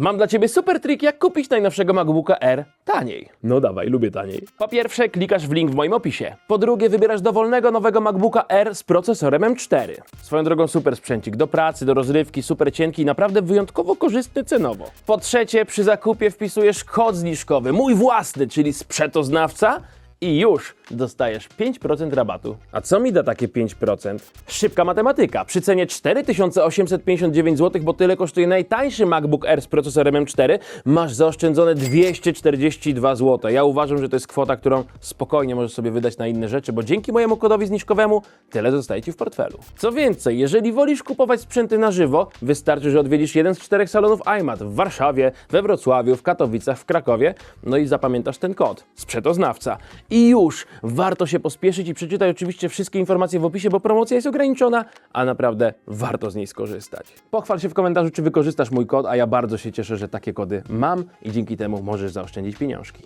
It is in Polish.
Mam dla Ciebie super trik, jak kupić najnowszego MacBooka R taniej. No dawaj, lubię taniej. Po pierwsze, klikasz w link w moim opisie. Po drugie, wybierasz dowolnego nowego MacBooka R z procesorem M4. Swoją drogą super sprzęcik do pracy, do rozrywki, super cienki i naprawdę wyjątkowo korzystny cenowo. Po trzecie, przy zakupie wpisujesz kod zniżkowy, mój własny, czyli sprzętoznawca i już dostajesz 5% rabatu. A co mi da takie 5%? Szybka matematyka. Przy cenie 4859 zł, bo tyle kosztuje najtańszy MacBook Air z procesorem M4, masz zaoszczędzone 242 zł. Ja uważam, że to jest kwota, którą spokojnie możesz sobie wydać na inne rzeczy, bo dzięki mojemu kodowi zniżkowemu tyle zostaje Ci w portfelu. Co więcej, jeżeli wolisz kupować sprzęty na żywo, wystarczy, że odwiedzisz jeden z czterech salonów iMat w Warszawie, we Wrocławiu, w Katowicach, w Krakowie, no i zapamiętasz ten kod, sprzętoznawca. I już warto się pospieszyć i przeczytaj oczywiście wszystkie informacje w opisie, bo promocja jest ograniczona, a naprawdę warto z niej skorzystać. Pochwal się w komentarzu, czy wykorzystasz mój kod, a ja bardzo się cieszę, że takie kody mam i dzięki temu możesz zaoszczędzić pieniążki.